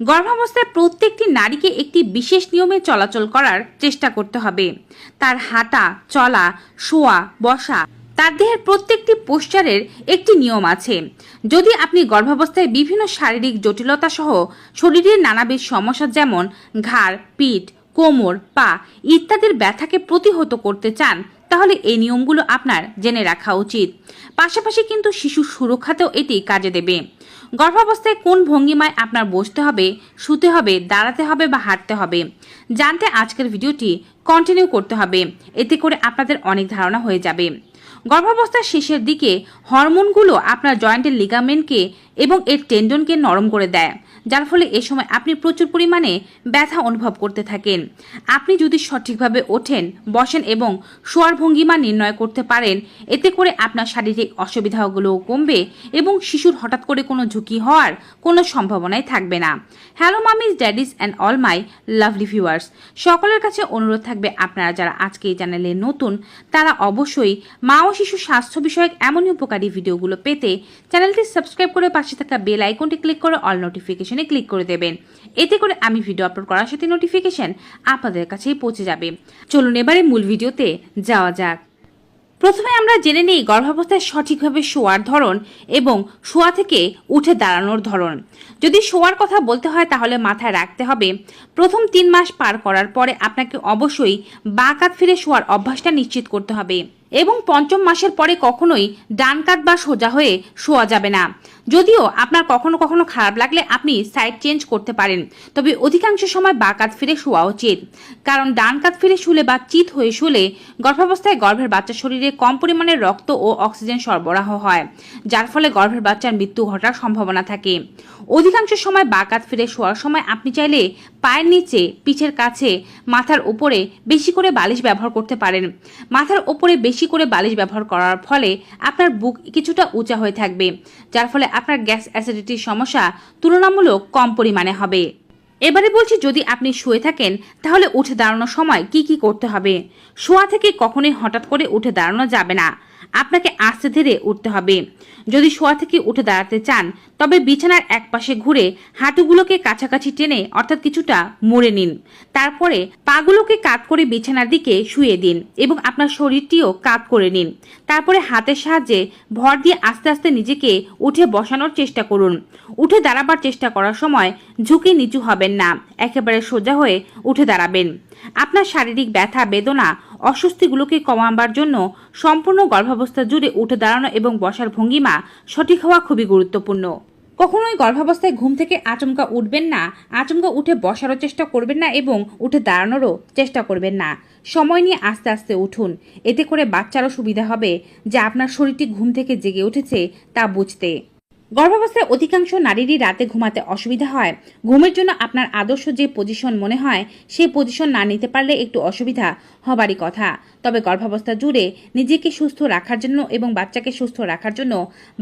গর্ভাবস্থায় প্রত্যেকটি নারীকে একটি বিশেষ নিয়মে চলাচল করার চেষ্টা করতে হবে। তার হাঁটা, চলা, শোয়া, বসা, তার দেহের প্রত্যেকটি পোস্টারের একটি নিয়ম আছে। যদি আপনি গর্ভাবস্থায় বিভিন্ন শারীরিক জটিলতা সহ শরীরের নানাবিধ সমস্যা যেমন ঘাড়, পিঠ, কোমর, পা ইত্যাদির ব্যথাকে প্রতিহত করতে চান তাহলে এই নিয়মগুলো আপনার জেনে রাখা উচিত। পাশাপাশি কিন্তু শিশুর সুরক্ষাতেও এটি কাজে দেবে। গর্ভাবস্থায় কোন ভঙ্গিমায় আপনার বসতে হবে, শুতে হবে, দাঁড়াতে হবে বা হাঁটতে হবে, জানতে আজকের ভিডিওটি কন্টিনিউ করতে হবে। এতে করে আপনাদের অনেক ধারণা হয়ে যাবে। গর্ভাবস্থার শেষের দিকে হরমোনগুলো আপনার জয়েন্টের লিগামেন্টকে এবং এর টেন্ডনকে নরম করে দেয়, যার ফলে এ সময় আপনি প্রচুর পরিমাণে ব্যথা অনুভব করতে থাকেন। আপনি যদি সঠিকভাবে ওঠেন, বসেন এবং শোয়ার ভঙ্গিমা নির্ণয় করতে পারেন, এতে করে আপনার শারীরিক অসুবিধাগুলোও কমবে এবং শিশুর হঠাৎ করে কোনো ঝুঁকি হওয়ার কোনো সম্ভাবনাই থাকবে না। Hello mummies, daddies and all my lovely viewers, সকলের কাছে অনুরোধ থাকবে আপনারা যারা আজকে এই চ্যানেলে নতুন, তারা অবশ্যই মা ও শিশু স্বাস্থ্য বিষয়ক এমনই উপকারী ভিডিওগুলো পেতে চ্যানেলটি সাবস্ক্রাইব করে পাশে থাকা বেল আইকনটি ক্লিক করে অল নোটিফিকেশনে ক্লিক করে দেবেন। এতে করে আমি ভিডিও আপলোড করার সাথে নোটিফিকেশন আপনাদের কাছেই পৌঁছে যাবে। চলুন এবারে মূল ভিডিওতে যাওয়া যাক। প্রথমে আমরা জেনে নিই গর্ভাবস্থায় সঠিকভাবে শোয়ার ধরন এবং শোয়া থেকে উঠে দাঁড়ানোর ধরন। যদি শোয়ার কথা বলতে হয় তাহলে মাথায় রাখতে হবে, প্রথম তিন মাস পার করার পরে আপনাকে অবশ্যই বাঁ কাত ফিরে শোয়ার অভ্যাসটা নিশ্চিত করতে হবে এবং পঞ্চম মাসের পরে কখনোই ডান কাত বা সোজা হয়ে শোয়া যাবে না। যদিও আপনার কখনো কখনো খারাপ লাগলে আপনি সাইড চেঞ্জ করতে পারেন। তবে অধিকাংশ সময় বা কাত ফিরে শোয়া উচিত। কারণ ডান কাত ফিরে শুলে বা চিত হয়ে শুলে গর্ভাবস্থায় গর্ভের বাচ্চার শরীরে কম পরিমাণে রক্ত ও অক্সিজেন সরবরাহ হয়, যার ফলে গর্ভের বাচ্চার মৃত্যু ঘটার সম্ভাবনা থাকে। অধিকাংশ সময় বা কাত ফিরে শোয়ার সময় আপনি চাইলে পায়ের নিচে, পিঠের কাছে, মাথার উপরে বেশি করে বালিশ ব্যবহার করতে পারেন। মাথার উপরে বেশি করে বালিশ ব্যবহার করার ফলে আপনার বুক কিছুটা উঁচা হয়ে থাকবে, যার ফলে আপনার গ্যাস অ্যাসিডিটির সমস্যা তুলনামূলক কম পরিমাণে হবে। এবারে বলছি যদি আপনি শুয়ে থাকেন, তাহলে উঠে দাঁড়ানোর সময় কি কি করতে হবে? শোয়া থেকে কখনোই হঠাৎ করে উঠে দাঁড়ানো যাবে না। আপনাকে আস্তে ধীরে উঠতে হবে। যদি শোয়া থেকে উঠে দাঁড়াতে চান তবে বিছানার এক পাশে ঘুরে হাঁটুগুলোকে কাছাকাছি টেনে অর্থাৎ কিছুটা মুড়ে নিন। তারপরে পাগুলোকে কাত করে বিছানার দিকে শুয়ে দিন এবং আপনার শরীরটিও কাত করে নিন। তারপরে হাতের সাহায্যে ভর দিয়ে আস্তে আস্তে নিজেকে উঠে বসানোর চেষ্টা করুন। উঠে দাঁড়াবার চেষ্টা করার সময় ঝুঁকি নিচু হবেন না, একেবারে সোজা হয়ে উঠে দাঁড়াবেন। আপনার শারীরিক ব্যথা, বেদনা, অস্বস্তিগুলোকে কমাবার জন্য সম্পূর্ণ গর্ভাবস্থা জুড়ে উঠে দাঁড়ানো এবং বসার ভঙ্গিমা সঠিক হওয়া খুবই গুরুত্বপূর্ণ। কখনোই গর্ভাবস্থায় ঘুম থেকে আচমকা উঠবেন না, আচমকা উঠে বসারও চেষ্টা করবেন না এবং উঠে দাঁড়ানোরও চেষ্টা করবেন না। সময় নিয়ে আস্তে আস্তে উঠুন। এতে করে বাচ্চারও সুবিধা হবে। যে আপনার শরীরটি ঘুম থেকে জেগে উঠেছে তা বুঝতে। গর্ভাবস্থায় অধিকাংশ নারীরই রাতে ঘুমাতে অসুবিধা হয়। ঘুমের জন্য আপনার আদর্শ যে পজিশন মনে হয়, সেই পজিশন না নিতে পারলে একটু অসুবিধা হবারই কথা। তবে গর্ভাবস্থা জুড়ে নিজেকে সুস্থ রাখার জন্য এবং বাচ্চাকে সুস্থ রাখার জন্য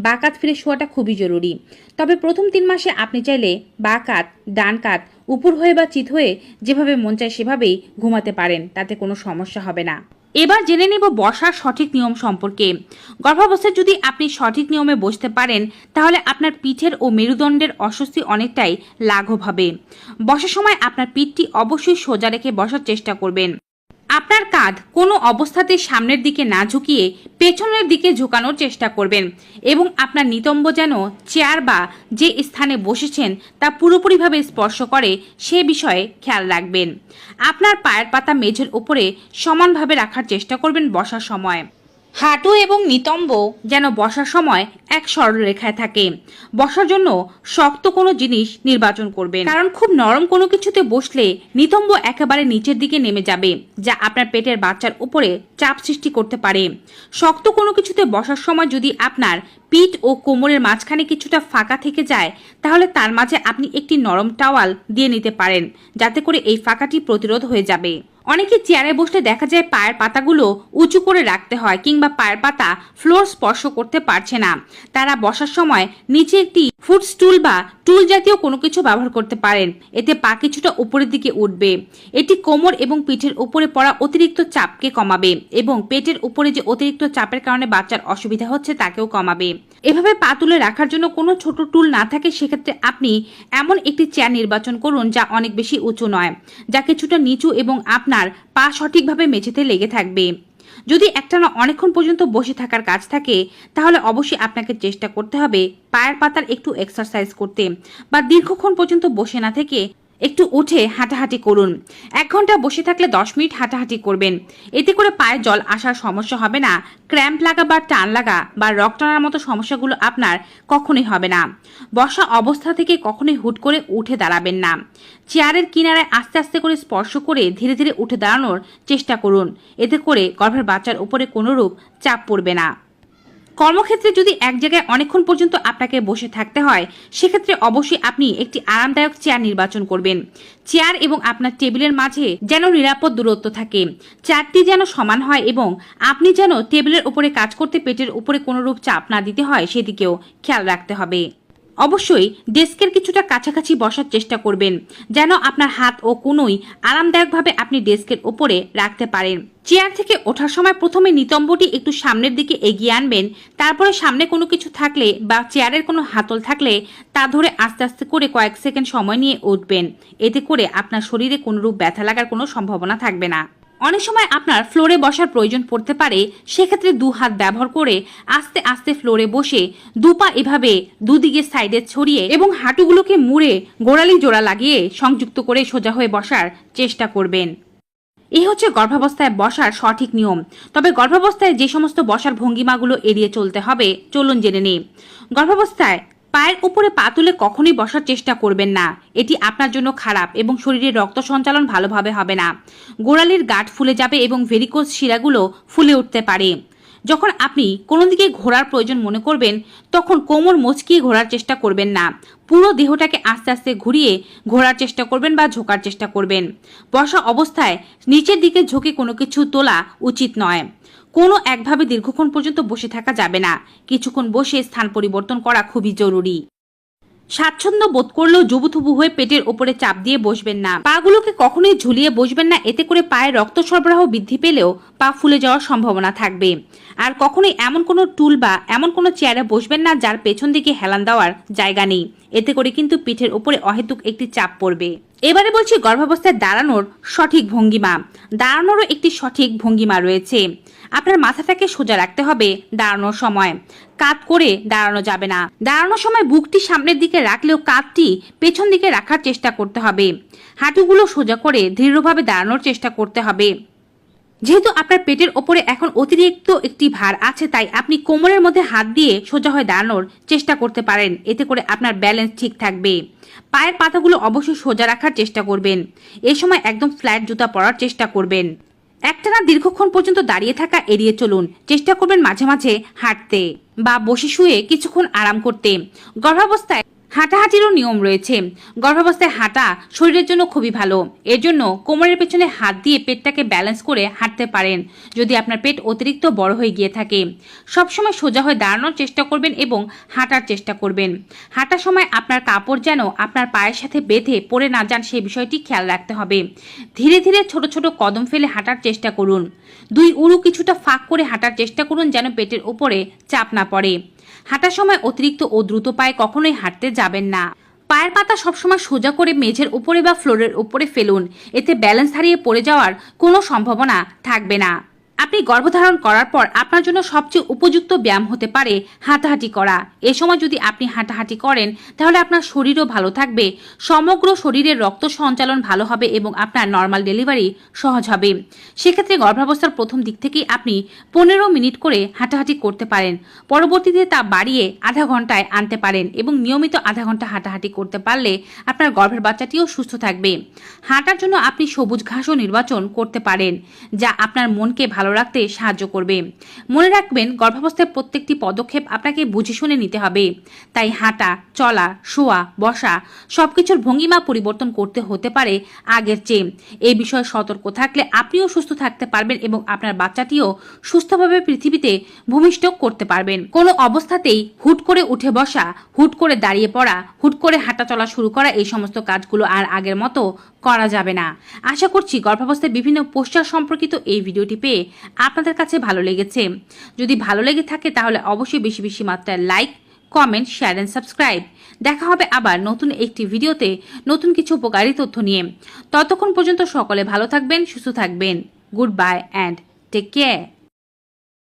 বাকাত ফিরে শোয়াটা খুবই জরুরি। তবে প্রথম তিন মাসে আপনি চাইলে বাকাত ডান কাত উপর হয়ে বা চিত হয়ে যেভাবে মন চায় সেভাবেই ঘুমাতে পারেন, তাতে কোনো সমস্যা হবে না। এবার জেনে নেব বসার সঠিক নিয়ম সম্পর্কে। গর্ভাবস্থায় যদি আপনি সঠিক নিয়মে বসতে পারেন, তাহলে আপনার পিঠের ও মেরুদণ্ডের অস্বস্তি অনেকটাই লাঘব হবে। বসার সময় আপনার পিঠটি অবশ্যই সোজা রেখে বসার চেষ্টা করবেন। আপনার কাঁধ কোনো অবস্থাতে সামনের দিকে না ঝুঁকিয়ে পেছনের দিকে ঝুঁকানোর চেষ্টা করবেন এবং আপনার নিতম্ব যেন চেয়ার বা যে স্থানে বসেছেন তা পুরোপুরিভাবে স্পর্শ করে সে বিষয়ে খেয়াল রাখবেন। আপনার পায়ের পাতা মেঝের উপরে সমানভাবে রাখার চেষ্টা করবেন বসার সময়। হাঁটু এবং নিতম্ব যেন বসার সময় এক সরলরেখায় থাকে। বসার জন্য শক্ত কোনো জিনিস নির্বাচন করবেন। কারণ খুব নরম কোনো কিছুতে বসলে নিতম্ব একেবারে নিচের দিকে নেমে যাবে, যা আপনার পেটের বাচ্চার উপরে চাপ সৃষ্টি করতে পারে। শক্ত কোনো কিছুতে বসার সময় যদি আপনার পিঠ ও কোমরের মাঝখানে কিছুটা ফাঁকা থেকে যায়, তাহলে তার মাঝে আপনি একটি নরম টাওয়াল দিয়ে নিতে পারেন, যাতে করে এই ফাঁকাটি প্রতিরোধ হয়ে যাবে। অনেকে চেয়ারে বসলে দেখা যায় পায়ের পাতাগুলো উঁচু করে রাখতে হয় কিংবা পায়ের পাতা ফ্লোর স্পর্শ করতে পারছে না। তারা বসার সময় নিচে একটি ফুট স্টুল বা টুল জাতীয় কোনো কিছু ব্যবহার করতে পারেন। এতে পা কিছুটা উপরের দিকে উঠবে। এটি কোমর এবং পিঠের উপরে পড়া অতিরিক্ত চাপকে কমাবে এবং পেটের উপরে যে অতিরিক্ত চাপের কারণে বাচ্চার অসুবিধা হচ্ছে তাকেও কমাবে। এভাবে পা তুলে রাখার জন্য কোনো ছোট টুল না থাকে, সেক্ষেত্রে আপনি এমন একটি চেয়ার নির্বাচন করুন যা অনেক বেশি উঁচু নয়, যা কিছুটা নিচু এবং আপনার পা সঠিকভাবে মেঝেতে লেগে থাকবে। যদি একটানা অনেকক্ষণ পর্যন্ত বসে থাকার কাজ থাকে, তাহলে অবশ্যই আপনাকে চেষ্টা করতে হবে পায়ের পাতার একটু এক্সারসাইজ করতে বা দীর্ঘক্ষণ পর্যন্ত বসে না থেকে একটু উঠে হাঁটাহাঁটি করুন। এক ঘণ্টা বসে থাকলে দশ মিনিট হাঁটাহাঁটি করবেন। এতে করে পায়ে জল আসার সমস্যা হবে না। ক্র্যাম্প লাগা বা টান লাগা বা রক টানার মতো সমস্যাগুলো আপনার কখনোই হবে না। বসা অবস্থা থেকে কখনোই হুট করে উঠে দাঁড়াবেন না। চেয়ারের কিনারায় আস্তে আস্তে করে স্পর্শ করে ধীরে ধীরে উঠে দাঁড়ানোর চেষ্টা করুন। এতে করে গর্ভের বাচ্চার উপরে কোনোরূপ চাপ পড়বে না। কর্মক্ষেত্রে যদি এক জায়গায় অনেকক্ষণ পর্যন্ত আপনাকে বসে থাকতে হয়, সেক্ষেত্রে অবশ্যই আপনি একটি আরামদায়ক চেয়ার নির্বাচন করবেন। চেয়ার এবং আপনার টেবিলের মাঝে যেন নিরাপদ দূরত্ব থাকে। চেয়ারটি যেন সমান হয় এবং আপনি যেন টেবিলের উপরে কাজ করতে পেটের উপরে কোনো রূপ চাপ না দিতে হয়, সেদিকেও খেয়াল রাখতে হবে। অবশ্যই ডেস্কের কিছুটা কাছাকাছি বসার চেষ্টা করবেন, যেন আপনার হাত ও কোনোই আরামদায়কভাবে আপনি ডেস্কের ওপরে রাখতে পারেন। চেয়ার থেকে ওঠার সময় প্রথমে নিতম্বটি একটু সামনের দিকে এগিয়ে আনবেন, তারপরে সামনে কোনো কিছু থাকলে বা চেয়ারের কোনো হাতল থাকলে তা ধরে আস্তে আস্তে করে কয়েক সেকেন্ড সময় নিয়ে উঠবেন। এতে করে আপনার শরীরে কোনোরূপ ব্যথা লাগার কোনো সম্ভাবনা থাকবে না। অনেক সময় আপনার ফ্লোরে বসার প্রয়োজন পড়তে পারে, সেক্ষেত্রে দু হাত ব্যবহার করে আস্তে আস্তে ফ্লোরে বসে দুপা এভাবে দুদিকে সাইডে ছড়িয়ে এবং হাঁটুগুলোকে মুড়ে গোড়ালি জোড়া লাগিয়ে সংযুক্ত করে সোজা হয়ে বসার চেষ্টা করবেন। এই হচ্ছে গর্ভাবস্থায় বসার সঠিক নিয়ম। তবে গর্ভাবস্থায় যে সমস্ত বসার ভঙ্গিমাগুলো এড়িয়ে চলতে হবে, চলুন জেনে নিই। গর্ভাবস্থায় পায়ের উপরে পা তুলে কখনোই বসার চেষ্টা করবেন না। এটি আপনার জন্য খারাপ এবং শরীরে রক্ত সঞ্চালন ভালোভাবে হবে না। গোড়ালির গাঁট ফুলে যাবে এবং ভেরিকোজ শিরাগুলো ফুলে উঠতে পারে। যখন আপনি কোনো দিকে ঘোরার প্রয়োজন মনে করবেন, তখন কোমর মচকিয়ে ঘোরার চেষ্টা করবেন না। পুরো দেহটাকে আস্তে আস্তে ঘুরিয়ে ঘোরার চেষ্টা করবেন বা ঝোকার চেষ্টা করবেন। বসা অবস্থায় নিচের দিকে ঝুঁকে কোনো কিছু তোলা উচিত নয়। কোনো একভাবে দীর্ঘক্ষণ পর্যন্ত বসে থাকা যাবে না। কিছুক্ষণ বসে স্থান পরিবর্তন করা খুবই জরুরি। স্বাচ্ছন্দ্য বোধ করলেও জুবুথুবু হয়ে পেটের ওপরে চাপ দিয়ে বসবেন না। পাগুলোকে কখনোই ঝুলিয়ে বসবেন না, এতে করে পায়ে রক্ত সরবরাহ বৃদ্ধি পেলেও পা ফুলে যাওয়ার সম্ভাবনা থাকবে। আর কখনোই এমন কোনো টুল বা এমন কোনো চেয়ারে বসবেন না, যার পেছন দিকে হেলান দেওয়ার জায়গা নেই। এতে করে কিন্তু পিঠের ওপরে অহেতুক একটি চাপ পড়বে। এবারে বলছি গর্ভাবস্থায় দাঁড়ানোর সঠিক ভঙ্গিমা। দাঁড়ানোরও একটি সঠিক ভঙ্গিমা রয়েছে। আপনার মাথাটাকে সোজা রাখতে হবে দাঁড়ানোর সময়। কাত করে দাঁড়ানো যাবে না। দাঁড়ানোর সময় বুকটি সামনের দিকে রাখলেও কাঁধটি পেছন দিকে রাখার চেষ্টা করতে হবে। হাঁটুগুলো সোজা করে দৃঢ়ভাবে দাঁড়ানোর চেষ্টা করতে হবে। যেহেতু আপনার পেটের ওপরে এখন অতিরিক্ত একটি ভার আছে, তাই আপনি কোমরের মধ্যে হাত দিয়ে সোজা হয়ে দাঁড়ানোর চেষ্টা করতে পারেন। এতে করে আপনার ব্যালেন্স ঠিক থাকবে। পায়ের পাতাগুলো অবশ্যই সোজা রাখার চেষ্টা করবেন। এ সময় একদম ফ্ল্যাট জুতা পরার চেষ্টা করবেন। একটানা দীর্ঘক্ষণ পর্যন্ত দাঁড়িয়ে থাকা এড়িয়ে চলুন। চেষ্টা করবেন মাঝে মাঝে হাঁটতে বা বসে শুয়ে কিছুক্ষণ আরাম করতে। গর্ভাবস্থায় হাঁটাহাঁটিরও নিয়ম রয়েছে। গর্ভাবস্থায় হাঁটা শরীরের জন্য খুবই ভালো। এর জন্য কোমরের পেছনে হাত দিয়ে পেটটাকে ব্যালেন্স করে হাঁটতে পারেন, যদি আপনার পেট অতিরিক্ত বড় হয়ে গিয়ে থাকে। সবসময় সোজা হয়ে দাঁড়ানোর চেষ্টা করবেন এবং হাঁটার চেষ্টা করবেন। হাঁটার সময় আপনার কাপড় যেন আপনার পায়ের সাথে বেঁধে পড়ে না যান সেই বিষয়টি খেয়াল রাখতে হবে। ধীরে ধীরে ছোট ছোট কদম ফেলে হাঁটার চেষ্টা করুন। দুই উড়ু কিছুটা ফাঁক করে হাঁটার চেষ্টা করুন যেন পেটের উপরে চাপ না পড়ে। হাঁটার সময় অতিরিক্ত ও দ্রুত পায়ে কখনোই হাঁটতে যাবেন না। পায়ের পাতা সবসময় সোজা করে মেঝের উপরে বা ফ্লোরের উপরে ফেলুন। এতে ব্যালেন্স হারিয়ে পড়ে যাওয়ার কোনো সম্ভাবনা থাকবে না। আপনি গর্ভধারণ করার পর আপনার জন্য সবচেয়ে উপযুক্ত ব্যায়াম হতে পারে হাঁটাহাঁটি করা। এ সময় যদি আপনি হাঁটাহাঁটি করেন, তাহলে আপনার শরীরও ভালো থাকবে। সমগ্র শরীরের রক্ত সঞ্চালন ভালো হবে এবং আপনার নর্মাল ডেলিভারি সহজ হবে। সেক্ষেত্রে গর্ভাবস্থার প্রথম দিক থেকেই আপনি পনেরো মিনিট করে হাঁটাহাঁটি করতে পারেন। পরবর্তীতে তা বাড়িয়ে আধা ঘন্টায় আনতে পারেন এবং নিয়মিত আধা ঘণ্টা হাঁটাহাঁটি করতে পারলে আপনার গর্ভের বাচ্চাটিও সুস্থ থাকবে। হাঁটার জন্য আপনি সবুজ ঘাসও নির্বাচন করতে পারেন, যা আপনার মনকে ভালো ভালো রাখতে সাহায্য করবে। মনে রাখবেন, গর্ভাবস্থায় প্রত্যেকটি পদক্ষেপ আপনাকে বুঝে শুনে নিতে হবে। তাই হাঁটা, চলা, শোয়া, বসা সবকিছুর ভঙ্গিমা পরিবর্তন করতে হতে পারে আগের চেয়ে। এই বিষয়ে সতর্ক থাকলে আপনিও সুস্থ থাকতে পারবেন এবং আপনার বাচ্চাটিও সুস্থভাবে পৃথিবীতে ভূমিষ্ঠ করতে পারবেন। কোনো অবস্থাতেই হুট করে উঠে বসা, হুট করে দাঁড়িয়ে পড়া, হুট করে হাঁটা চলা শুরু করা এই সমস্ত কাজগুলো আর আগের মতো করা যাবে না। আশা করছি গর্ভাবস্থায় বিভিন্ন পোস্টার সম্পর্কিত এই ভিডিওটি পেয়ে আপনাদের কাছে ভালো লেগেছে। যদি ভালো লেগে থাকে তাহলে অবশ্যই বেশি বেশি মাত্রায় like, comment, share and subscribe. দেখা হবে আবার নতুন একটি ভিডিওতে নতুন কিছু উপকারী তথ্য নিয়ে। ততক্ষণ পর্যন্ত সকলে ভালো থাকবেন, সুস্থ থাকবেন। Goodbye and take care.